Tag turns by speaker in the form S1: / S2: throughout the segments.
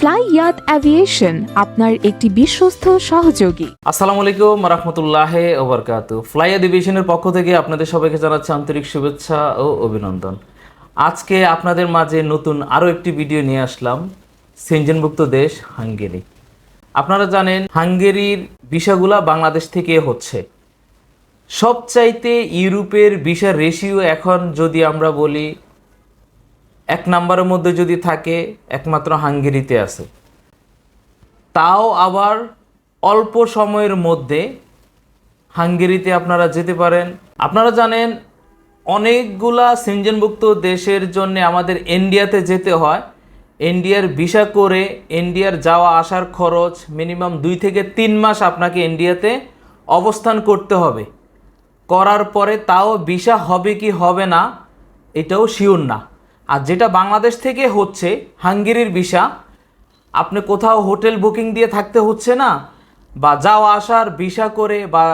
S1: Fly ইয়াত aviation আপনার একটি বিশ্বস্ত সহযোগী।
S2: আসসালামু আলাইকুম রহমতুল্লাহ ওবরকাতু ফ্লাই ডিভিশনের পক্ষ থেকে আপনাদের সবাইকে জানাচ্ছি আন্তরিক শুভেচ্ছা ও অভিনন্দন। আজকে আপনাদের মাঝে নতুন আরও একটি ভিডিও নিয়ে আসলাম সেনজেনভুক্ত দেশ হাঙ্গেরি। আপনারা জানেন, হাঙ্গেরির বিষয়গুলা বাংলাদেশ থেকে হচ্ছে। সবচাইতে ইউরোপের ভিসা রেশিও এখন যদি আমরা বলি এক নাম্বারের মধ্যে যদি থাকে, একমাত্র হাঙ্গেরিতে আছে। তাও আবার অল্প সময়ের মধ্যে হাঙ্গেরিতে আপনারা যেতে পারেন। আপনারা জানেন, অনেকগুলা সিনজনভুক্ত দেশের জন্য আমাদের ইন্ডিয়াতে যেতে হয়। ইন্ডিয়ার ভিসা করে ইন্ডিয়ার যাওয়া আসার খরচ মিনিমাম দুই থেকে তিন মাস আপনাকে ইন্ডিয়াতে অবস্থান করতে হবে। করার পরে তাও ভিসা হবে কি হবে না, এটাও শিওর না। আর যেটা বাংলাদেশ থেকে হচ্ছে হাঙ্গেরির ভিসা, আপনি কোথাও হোটেল বুকিং দিয়ে থাকতে হচ্ছে না, বা যাওয়া আসার ভিসা করে বা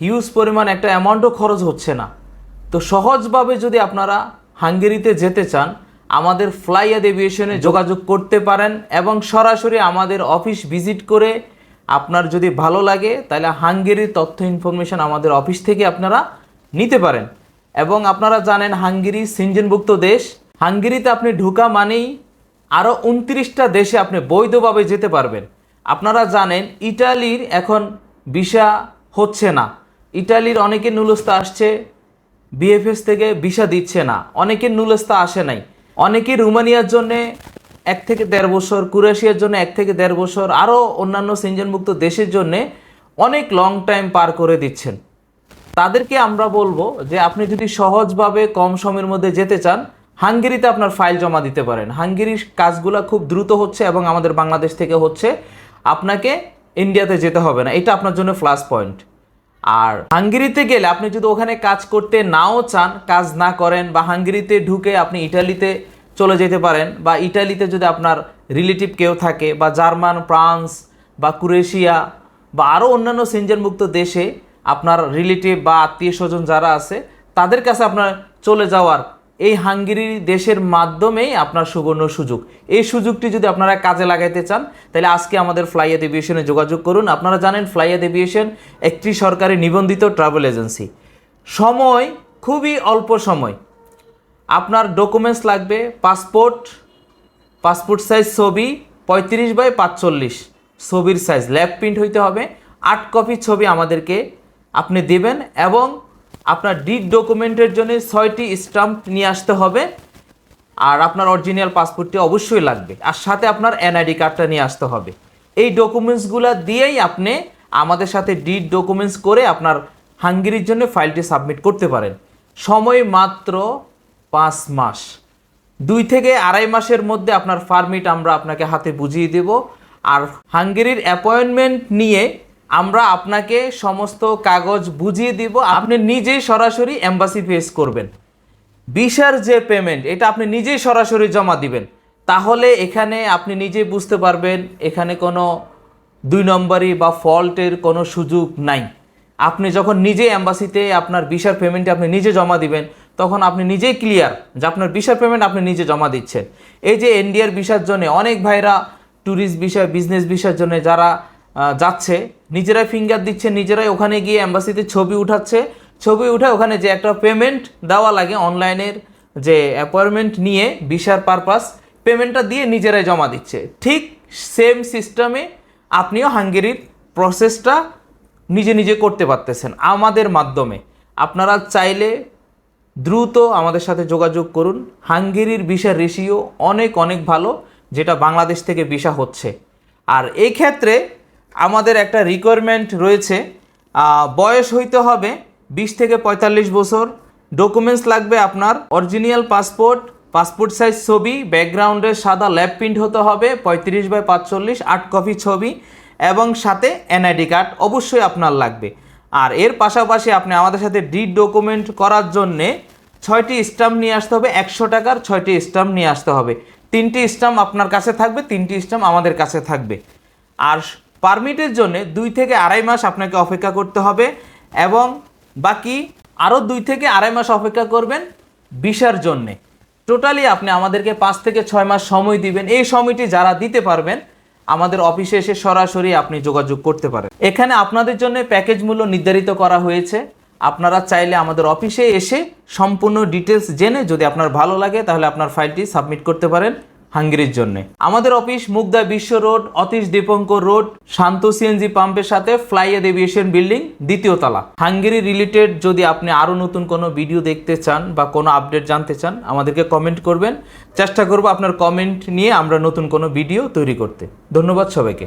S2: হিউজ পরিমাণ একটা অ্যামাউন্টও খরচ হচ্ছে না। তো সহজভাবে যদি আপনারা হাঙ্গেরিতে যেতে চান, আমাদের ফ্লাইয়াদ এভিয়েশনে যোগাযোগ করতে পারেন এবং সরাসরি আমাদের অফিস ভিজিট করে আপনার যদি ভালো লাগে, তাহলে হাঙ্গেরির তথ্য ইনফরমেশন আমাদের অফিস থেকে আপনারা নিতে পারেন। এবং আপনারা জানেন হাঙ্গেরি সিনজেনভুক্ত দেশ। হাঙ্গেরিতে আপনি ঢুকা মানেই আরও উনত্রিশটা দেশে আপনি বৈধভাবে যেতে পারবেন। আপনারা জানেন ইটালির এখন ভিসা হচ্ছে না। ইটালির অনেকের নুলস্তা আসছে, বিএফএস থেকে ভিসা দিচ্ছে না। অনেকের নুলস্তা আসে নাই। অনেকে রুমানিয়ার জন্য এক থেকে দেড় বছর কুরাশিয়ার জন্য এক থেকে দেড় বছর আরও অন্যান্য সিনজনমুক্ত দেশের জন্য অনেক লং টাইম পার করে দিচ্ছেন। তাদেরকে আমরা বলব যে আপনি যদি সহজভাবে কম সময়ের মধ্যে যেতে চান, হাঙ্গেরিতে আপনার ফাইল জমা দিতে পারেন। হাঙ্গেরির কাজগুলো খুব দ্রুত হচ্ছে এবং আমাদের বাংলাদেশ থেকে হচ্ছে আপনাকে ইন্ডিয়াতে যেতে হবে না। এটা আপনার জন্য প্লাস পয়েন্ট আর হাঙ্গেরিতে গেলে আপনি যদি ওখানে কাজ করতে নাও চান, কাজ না করেন বা হাঙ্গেরিতে ঢুকে আপনি ইটালিতে চলে যেতে পারেন বা ইটালিতে যদি আপনার রিলেটিভ কেউ থাকে বা জার্মান, ফ্রান্স বা ক্রোয়েশিয়া বা আরও অন্যান্য সেঞ্জারমুক্ত দেশে আপনার রিলেটিভ বা আত্মীয় স্বজন যারা আছে, তাদের কাছে আপনার চলে যাওয়ার এই হাঙ্গেরি দেশের মাধ্যমেই আপনার সুবর্ণ সুযোগ। এই সুযোগটি যদি আপনারা কাজে লাগাইতে চান, তাহলে আজকে আমাদের ফ্লাইয়াদ এভিয়েশনে যোগাযোগ করুন। আপনারা জানেন ফ্লাইয়াদ এভিয়েশন একটি সরকারি নিবন্ধিত ট্রাভেল এজেন্সি সময়, খুবই অল্প সময়। আপনার ডকুমেন্টস লাগবে পাসপোর্ট পাসপোর্ট সাইজ ছবি পঁয়ত্রিশ বাই পাঁচচল্লিশ। ছবির সাইজ ল্যাব প্রিন্ট হইতে হবে। আট কপি ছবি আমাদেরকে আপনি দেবেন এবং আপনার ডিড ডকুমেন্টের জন্য ছয়টি স্টাম্প নিয়ে আসতে হবে। আর আপনার অরিজিনাল পাসপোর্টটি অবশ্যই লাগবে। আর সাথে আপনার এনআইডি কার্ডটা নিয়ে আসতে হবে। এই ডকুমেন্টসগুলো দিয়েই আপনি আমাদের সাথে ডিড ডকুমেন্টস করে আপনার হাঙ্গেরির জন্য ফাইলটি সাবমিট করতে পারেন। সময় মাত্র পাঁচ মাস। দুই থেকে আড়াই মাসের মধ্যে আপনার ফার্মিট আমরা আপনাকে হাতে বুঝিয়ে দেব। আর হাঙ্গেরির অ্যাপয়েন্টমেন্ট নিয়ে আমরা আপনাকে সমস্ত কাগজ বুঝিয়ে দিব। আপনি নিজেই সরাসরি এম্বাসি ফেস করবেন। বিশার যে পেমেন্ট এটা আপনি নিজেই সরাসরি জমা দিবেন। তাহলে এখানে আপনি নিজেই বুঝতে পারবেন, এখানে কোনো দুই নম্বরই বা ফল্টের কোনো সুযোগ নাই। আপনি যখন নিজে অ্যাম্বাসিতে আপনার ভিসার পেমেন্ট আপনি নিজে জমা দিবেন, তখন আপনি নিজেই ক্লিয়ার যে আপনার ভিসার পেমেন্ট আপনি নিজে জমা দিচ্ছেন। এই যে এনডিআর ভিসার জন্য অনেক ভাইরা ট্যুরিস্ট ভিসা বিজনেস ভিসার জন্য যারা যাচ্ছে। নিজেরাই ফিঙ্গার দিচ্ছে, নিজেরাই ওখানে গিয়ে অ্যাম্বাসিতে ছবি উঠাচ্ছে। ছবি উঠে ওখানে যে একটা পেমেন্ট দেওয়া লাগে অনলাইনের যে অ্যাপয়েন্টমেন্ট নিয়ে ভিসার পারপাস পেমেন্টটা দিয়ে নিজেরাই জমা দিচ্ছে। ঠিক সেম সিস্টেমে আপনিও হাঙ্গেরির প্রসেসটা নিজে নিজে করতে পারতেছেন, আমাদের মাধ্যমে। আপনারা চাইলে দ্রুত আমাদের সাথে যোগাযোগ করুন। হাঙ্গেরির ভিসা রেশিও অনেক অনেক ভালো, যেটা বাংলাদেশ থেকে ভিসা হচ্ছে। আর এই ক্ষেত্রে আমাদের একটা রিকোয়ারমেন্ট রয়েছে বয়স হইতে হবে বিশ থেকে পঁয়তাল্লিশ বছর। ডকুমেন্টস লাগবে আপনার অরিজিনাল পাসপোর্ট পাসপোর্ট সাইজ ছবি ব্যাকগ্রাউন্ডের সাদা ল্যাব প্রিন্ট হতে হবে, পঁয়ত্রিশ বাই পাঁচচল্লিশ, আট কপি ছবি, এবং সাথে এনআইডি কার্ড অবশ্যই আপনার লাগবে। আর এর পাশাপাশি আপনি আমাদের সাথে ডিড ডকুমেন্ট করার জন্যে ছয়টি স্টাম্প নিয়ে আসতে হবে, একশো টাকার ছয়টি স্টাম্প নিয়ে আসতে হবে। তিনটি স্টাম্প আপনার কাছে থাকবে, তিনটি স্টাম্প আমাদের কাছে থাকবে। আর পারমিটের জন্য দুই থেকে আড়াই মাস আপনাকে অপেক্ষা করতে হবে এবং বাকি আরও দুই থেকে আড়াই মাস অপেক্ষা করবেন ভিসার জন্যে। টোটালি আপনি আমাদেরকে পাঁচ থেকে ছয় মাস সময় দিবেন। এই সময়টি যারা দিতে পারবেন, আমাদের অফিসে এসে সরাসরি আপনি যোগাযোগ করতে পারেন। এখানে আপনাদের জন্য প্যাকেজ মূল্য নির্ধারিত করা হয়েছে। আপনারা চাইলে আমাদের অফিসে এসে সম্পূর্ণ ডিটেলস জেনে যদি আপনার ভালো লাগে, তাহলে আপনার ফাইলটি সাবমিট করতে পারেন। হাঙ্গেরির জন্য। আমাদের office Mugda Bishwa road, Atish Dipankar road, Shanta CNG পাম্পের সাথে ফ্লাই এভিয়েশন বিল্ডিং, দ্বিতীয় তলা। হাঙ্গেরি রিলেটেড যদি আপনি আরও নতুন কোনো ভিডিও দেখতে চান বা কোনো আপডেট জানতে চান, আমাদেরকে কমেন্ট করবেন। চেষ্টা করব আপনার কমেন্ট নিয়ে আমরা নতুন কোনো ভিডিও তৈরি করতে। ধন্যবাদ সবাইকে।